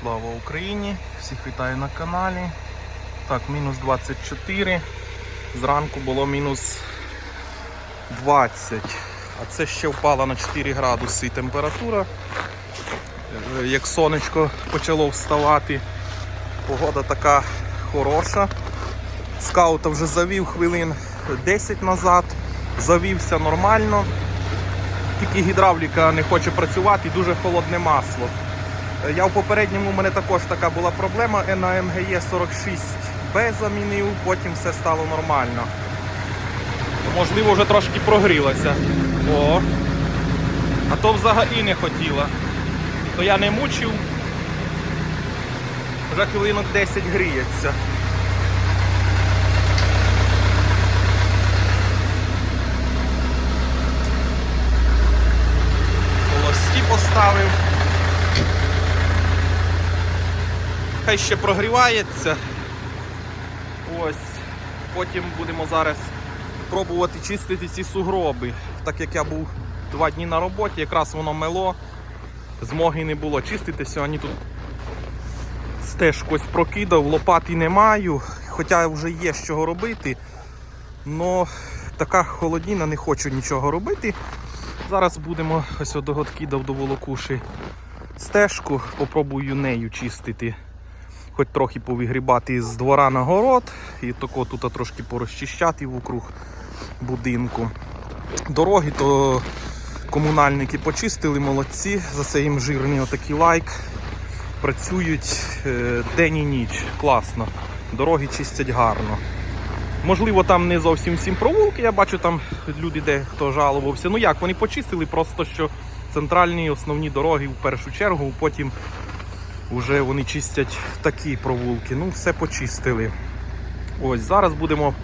Слава Україні! Всіх вітаю на каналі. Так, мінус 24. Зранку було мінус 20. А це ще впала на 4 градуси температура. Е, Як сонечко почало вставати, погода така хороша. Скаута вже завів хвилин 10 назад, завівся нормально. Тільки гідравліка не хоче працювати дуже холодне масло. Я в попередньому у мене також така була проблема. На МГЕ 46Б замінив, потім все стало нормально. Можливо, вже трошки прогрілася. О. А то взагалі не хотіла. То я не мучив. Вже хвилинок 10 гріється. Полості поставив. Хай ще прогрівається. Ось. Потім будемо зараз пробувати чистити ці сугроби. Так як я був два дні на роботі, якраз воно мело, змоги не було чистити. Сьогодні тут стежку ось прокидав, лопати не маю, хоча вже є чого робити. Но така холодніна, не хочу нічого робити. Зараз будемо ось догодкидав до волокуші стежку, попробую нею чистити. Хоч трохи повигрібати з двора на город і тако тут трошки порозчищати вокруг будинку. Дороги то комунальники почистили, молодці. За це їм жирний отакий лайк. Працюють е, день і ніч. Класно. Дороги чистять гарно. Можливо, там не зовсім всім провулки. Я бачу, там люди де хто жалувався. Ну як, вони почистили, просто що центральні основні дороги в першу чергу, потім вже вони чистять такі провулки. Ну, все почистили. Ось зараз будемо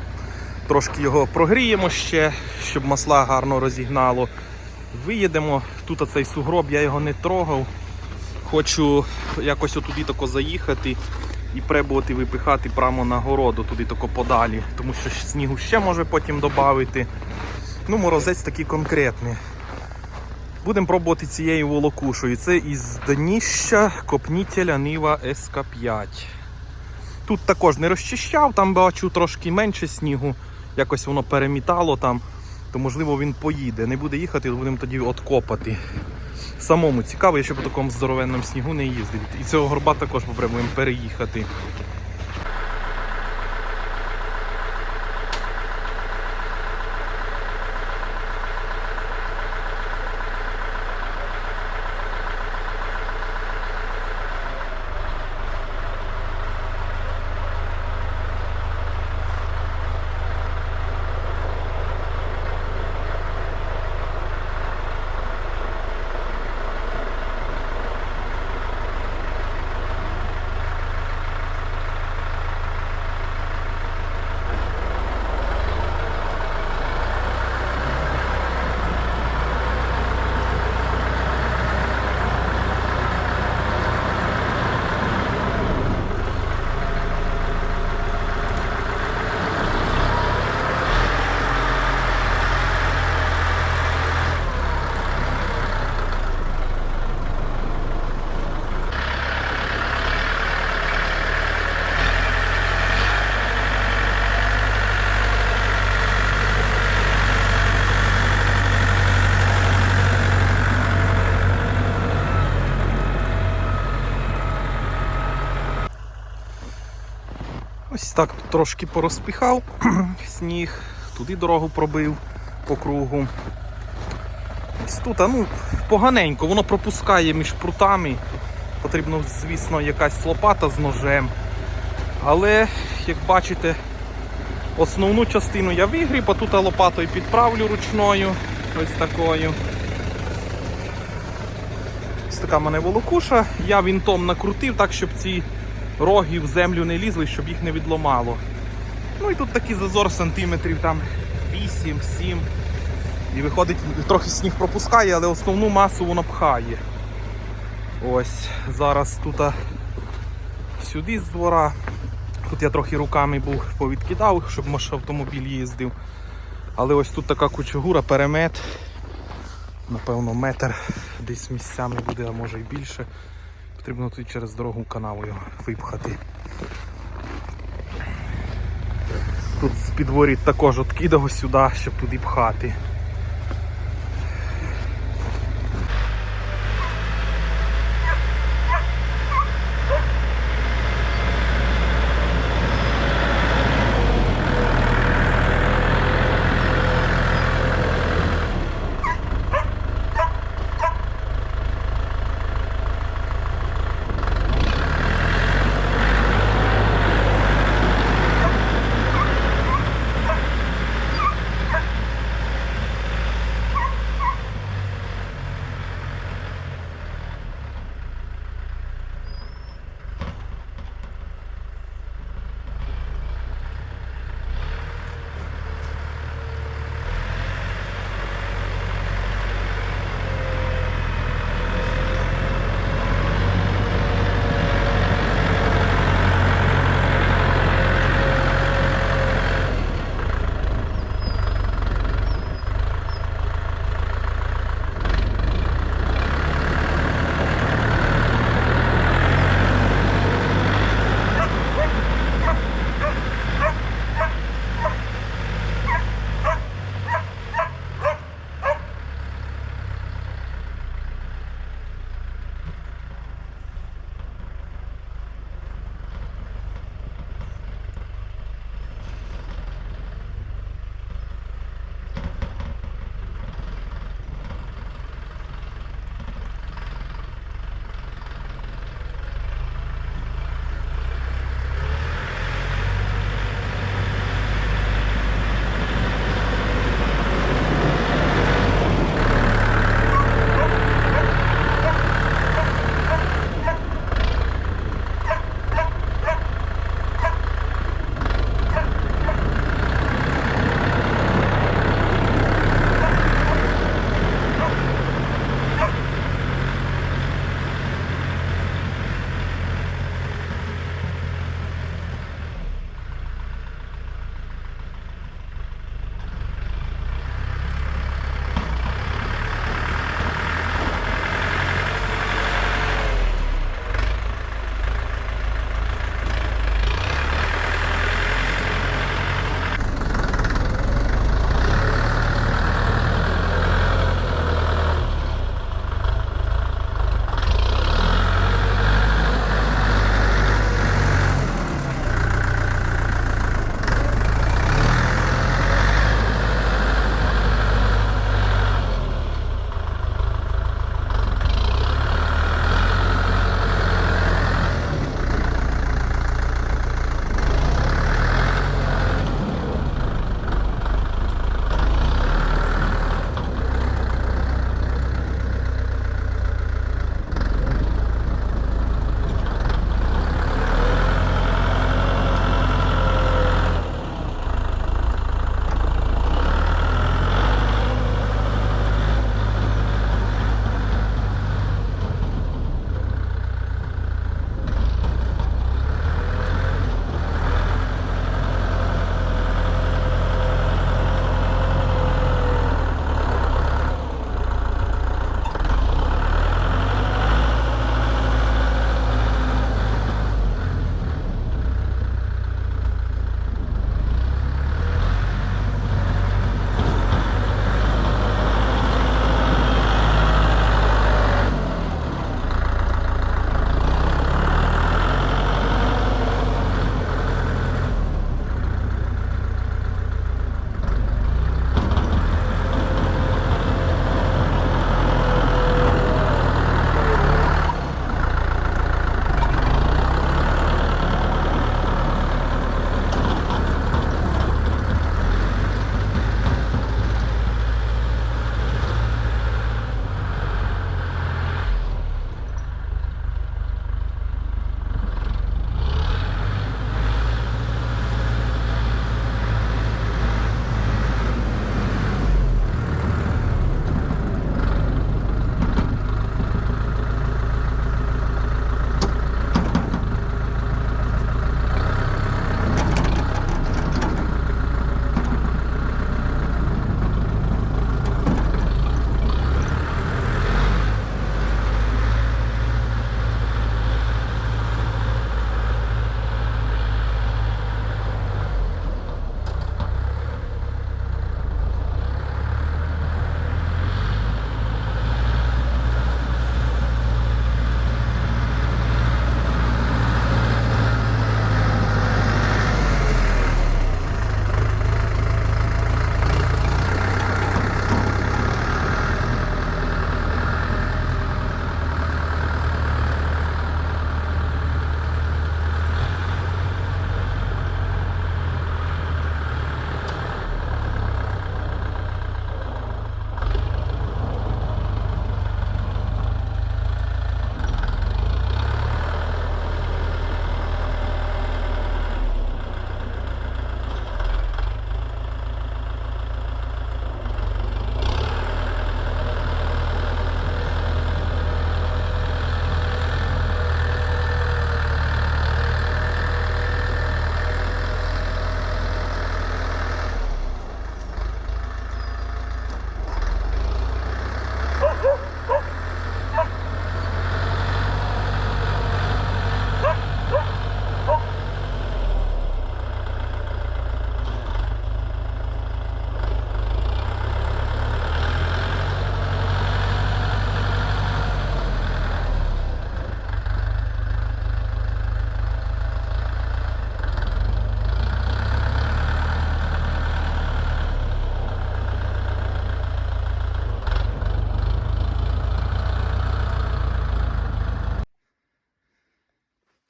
трошки його прогріємо ще, щоб масла гарно розігнало. Виїдемо. Тут оцей сугроб, я його не трогав. Хочу якось отуди тако заїхати і пробувати випихати прямо на городу, туди тако подалі, тому що снігу ще може потім додати. Ну, морозець такий конкретний. Будемо пробувати цією волокушою. Це із дніща копнітеля Нива СК5. Тут також не розчищав, там бачу трошки менше снігу, якось воно перемітало там, то можливо він поїде. Не буде їхати, будемо тоді откопати. Самому цікаво, я ще по такому здоровенному снігу не їздив. І цього горба також попробуємо переїхати. Ось так трошки порозпіхав сніг, туди дорогу пробив по кругу. Ось тут, а ну, поганенько, воно пропускає між прутами. Потрібно, звісно, якась лопата з ножем. Але, як бачите, основну частину я вигріб, а тут лопатою підправлю ручною. Ось такою. Ось така в мене волокуша. Я вінтом накрутив так, щоб ці роги в землю не лізли, щоб їх не відломало. Ну і тут такий зазор сантиметрів там 8-7. І виходить, трохи сніг пропускає, але основну масу воно пхає. Ось, зараз тут сюди з двора. Тут я трохи руками був повідкидав, щоб може автомобіль їздив. Але ось тут така кучугура, перемет. Напевно, метр десь місцями буде, а може і більше. Потрібно тут через дорогу канаву його випхати. Тут з підворі також откидав сюди, щоб туди пхати.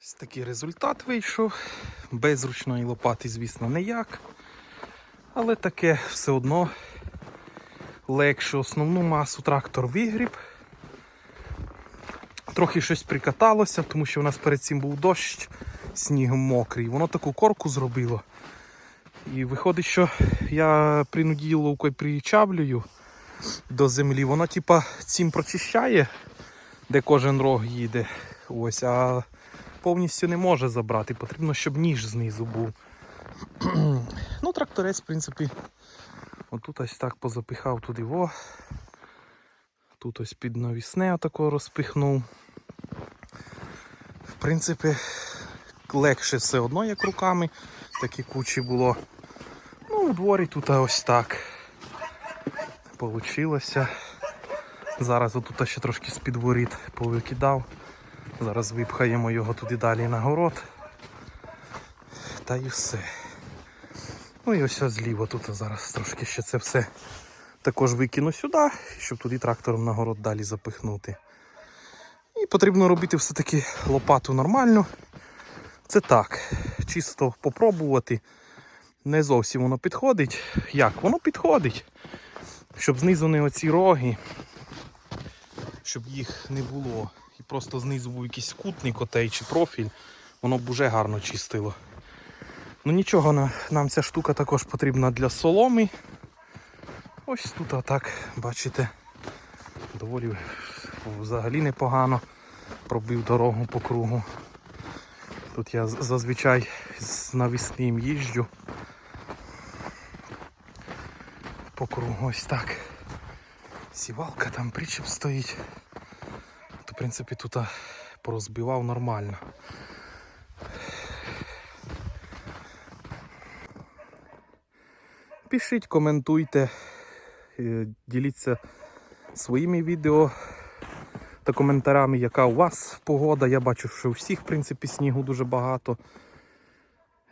Ось такий результат вийшов. Без ручної лопати, звісно, ніяк. Але таке все одно легше основну масу трактор вигріб. Трохи щось прикаталося, тому що у нас перед цим був дощ, снігом мокрий. Воно таку корку зробило. І виходить, що я принуділовкою причаблюю до землі. Воно типа цим прочищає, де кожен рог їде. Ось, а повністю не може забрати. Потрібно, щоб ніж знизу був. ну, тракторець, в принципі, отут ось так позапихав туди во. Тут ось під навісне отако розпихнув. В принципі, легше все одно, як руками. Такі кучі було. Ну, у дворі тут ось так. Получилося. Зараз отут ще трошки з-під воріт повикидав. Зараз випхаємо його туди далі на город. Та і все. Ну і ось зліва тут зараз трошки ще це все також викину сюди, щоб туди трактором на город далі запихнути. І потрібно робити все-таки лопату нормально. Це так, чисто попробувати. Не зовсім воно підходить. Як? Воно підходить. Щоб знизу не оці роги, щоб їх не було. І просто знизу був якийсь кутник отей чи профіль, воно б уже гарно чистило. Ну нічого, нам ця штука також потрібна для соломи. Ось тут отак, бачите, доволі взагалі непогано пробив дорогу по кругу. Тут я зазвичай з навісним їжджу. По кругу ось так. Сівалка там причіп стоїть. Принципі, тут порозбивав нормально. Пишіть, коментуйте, е, діліться своїми відео та коментарями, яка у вас погода. Я бачу, що у всіх, в принципі, снігу дуже багато.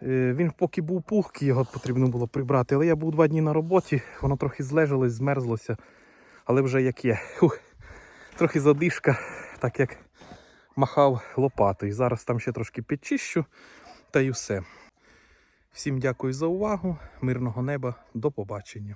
Е, Він поки був пухкий, його потрібно було прибрати, але я був два дні на роботі, воно трохи злежалось, змерзлося, але вже як є. Фух, трохи задишка, так як махав лопатою. Зараз там ще трошки підчищу, та й все. Всім дякую за увагу, мирного неба, до побачення.